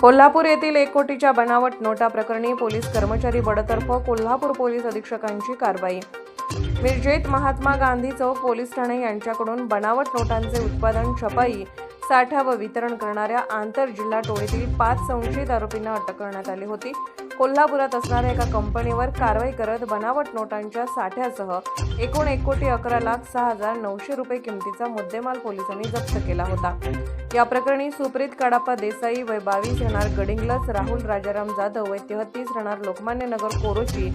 कोल्हापूर येथील एक कोटीच्या बनावट नोटा प्रकरणी पोलीस कर्मचारी बडतर्फ कोल्हापूर पोलीस अधीक्षकांची कारवाई. मिरजेत महात्मा गांधी चौक पोलीस ठाणे यांच्याकडून बनावट नोटांचे उत्पादन छपाई साठा व वितरण करणाऱ्या आंतरजिल्हा टोळीतील पाच संशयित आरोपींना अटक करण्यात आली होती. कोल्हापुरात असणाऱ्या एका कंपनीवर कारवाई करत बनावट नोटांच्या साठ्यासह एकूण एक कोटी अकरा लाख सहा हजार नऊशे रुपये किमतीचा मुद्देमाल पोलिसांनी जप्त केला होता. या प्रकरणी सुप्रीत कडापा देसाई वय बावीस राहणार गडिंगलस राहुल राजाराम जाधव वय तेहतीस राहणार लोकमान्य नगर कोरोची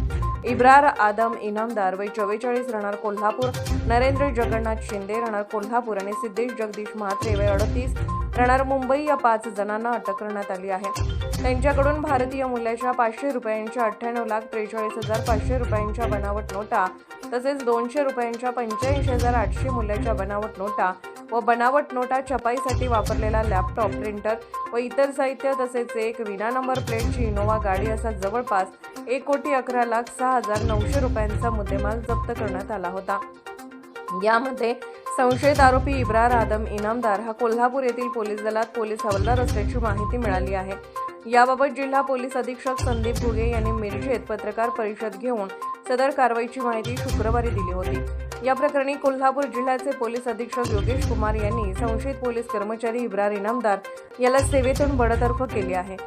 इब्रार आदम इनामदार वय चव्वेचाळीस राहणार कोल्हापूर नरेंद्र जगन्नाथ शिंदे राहणार कोल्हापूर आणि सिद्धेश जगदीश म्हात्रे वय अडतीस राहणार मुंबई या पाच जणांना अटक करण्यात आली आहे. त्यांच्याकडून भारतीय मूल्याच्या पाचशे रुपयांच्या अठ्ठ्याण्णव लाख त्रेचाळीस हजार पाचशे रुपयांच्या बनावट नोटा तसेच दोनशे रुपयांच्या पंच्याऐंशी हजार आठशे मूल्याच्या बनावट नोटा व बनावट नोटा छपाईसाठी वापरलेला लॅपटॉप प्रिंटर व इतर साहित्य तसेच एक विना नंबर प्लेटची इनोवा गाडी असा जवळपास एक कोटी अकरा लाख सहा हजार नऊशे रुपयांचा मुद्देमाल जप्त करण्यात आला होता. यामध्ये संशयित आरोपी इब्रार आदम इनामदार हा कोल्हापूर येथील पोलीस दलात पोलीस हवालदार असल्याची माहिती मिळाली आहे. याबाबत जिल्हा पोलीस अधीक्षक संदीप घुगे यांनी मिरजेत पत्रकार परिषद घेऊन सदर कारवाईची माहिती शुक्रवारी दिली होती. या प्रकरणी कोल्हापूर जिल्ह्याचे पोलीस अधीक्षक योगेश कुमार यांनी संशयित पोलीस कर्मचारी इब्रार इनामदार याला सेवेतून बडतर्फ केले आहे.